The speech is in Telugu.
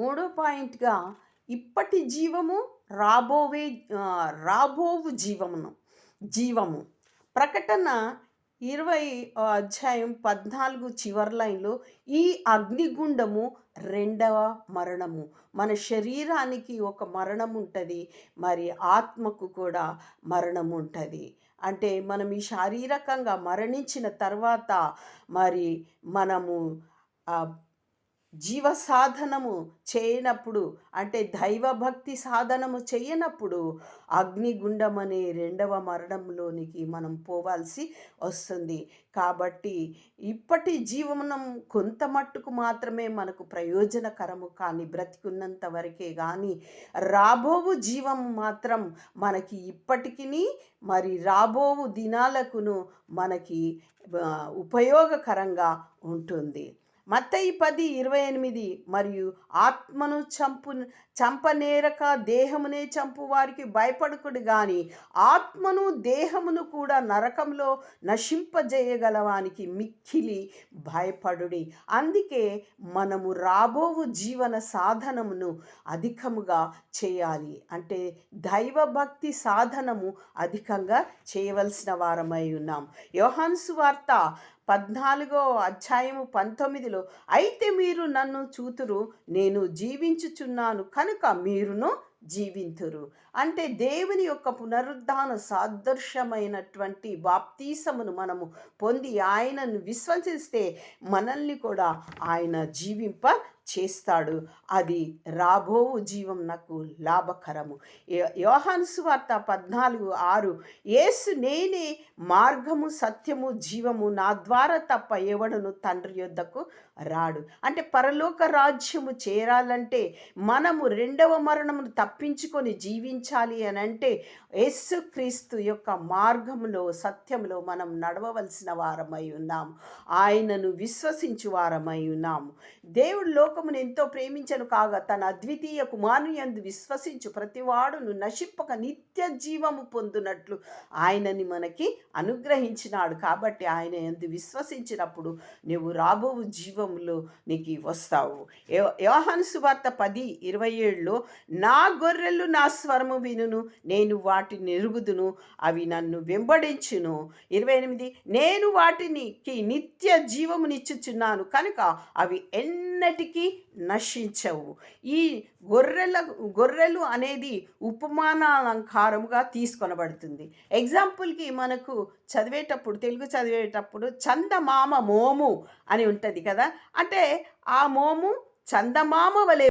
మూడో పాయింట్గా ఇప్పటి జీవము రాబోవే రాబోవు జీవమును జీవము. ప్రకటన ఇరవై అధ్యాయం పద్నాలుగు చివరి లైన్లో ఈ అగ్నిగుండము రెండవ మరణము. మన శరీరానికి ఒక మరణం ఉంటుంది మరి ఆత్మకు కూడా మరణం ఉంటుంది. అంటే మనం ఈ శారీరకంగా మరణించిన తర్వాత మరి మనము జీవ సాధనము చేయనప్పుడు అంటే దైవభక్తి సాధనము చేయనప్పుడు అగ్నిగుండం అనే రెండవ మరణంలోనికి మనం పోవాల్సి వస్తుంది. కాబట్టి ఇప్పటి జీవనం కొంత మట్టుకు మాత్రమే మనకు ప్రయోజనకరము కానీ బ్రతికున్నంత వరకే కానీ రాబోవు జీవం మాత్రం మనకి ఇప్పటికీ మరి రాబోవు దినాలకును మనకి ఉపయోగకరంగా ఉంటుంది. మత్తయి పది ఇరవై ఎనిమిది మరియు ఆత్మను చంపు చంపనేరక దేహమునే చంపు వారికి భయపడుకుడు గాని ఆత్మను దేహమును కూడా నరకంలో నశింపజేయగలవానికి మిక్కిలి భయపడుడి. అందుకే మనము రాబోవు జీవన సాధనమును అధికముగా చేయాలి. అంటే దైవభక్తి సాధనము అధికంగా చేయవలసిన వారమై ఉన్నాం. యోహాన్సు వార్త పద్నాలుగో అధ్యాయము పంతొమ్మిదిలో అయితే మీరు నన్ను చూతురు నేను జీవించుచున్నాను కనుక మీరును జీవింతురు. అంటే దేవుని యొక్క పునరుద్ధాన సాదృశ్యమైనటువంటి బాప్తీసమును మనము పొంది ఆయనను విశ్వసిస్తే మనల్ని కూడా ఆయన జీవింప చేస్తాడు. అది రాబోవు జీవం నాకు లాభకరము. యోహాను సువార్త పద్నాలుగు ఆరు. యేసు నేనే మార్గము సత్యము జీవము నా ద్వారా తప్ప ఎవడును తండ్రి యొద్దకు రాడు. అంటే పరలోక రాజ్యము చేరాలంటే మనము రెండవ మరణమును తప్పించుకొని జీవించాలి అని అంటే యేసుక్రీస్తు యొక్క మార్గములో సత్యములో మనం నడవవలసిన వారమై ఉన్నాము. ఆయనను విశ్వసించు వారమై ఉన్నాము. దేవుడు లోక లోకమును ఎంతో ప్రేమించను కాగా తన అద్వితీయ కుమారుని యందు విశ్వసించు. ప్రతివాడును నశింపక నిత్య జీవము పొందునట్లు ఆయనని మనకి అనుగ్రహించినాడు. కాబట్టి ఆయన ఎందు విశ్వసించినప్పుడు నువ్వు రాబోవు జీవంలో నీకు వస్తావు. యోహాను సువార్త పది ఇరవై ఏడులో నా గొర్రెలు నా స్వరము వినును నేను వాటిని ఎరుగుదును అవి నన్ను వెంబడించును. ఇరవై ఎనిమిది నేను వాటినికి నిత్య జీవమునిచ్చుచున్నాను. కనుక అవి ఎన్నటికీ నశించవు. ఈ గొర్రెల గొర్రెలు అనేది ఉపమానాలంకారముగా తీసుకొనబడుతుంది. ఎగ్జాంపుల్కి మనకు చదివేటప్పుడు తెలుగు చదివేటప్పుడు చందమామ మోము అని ఉంటుంది కదా? అంటే ఆ మోము చందమామ వలె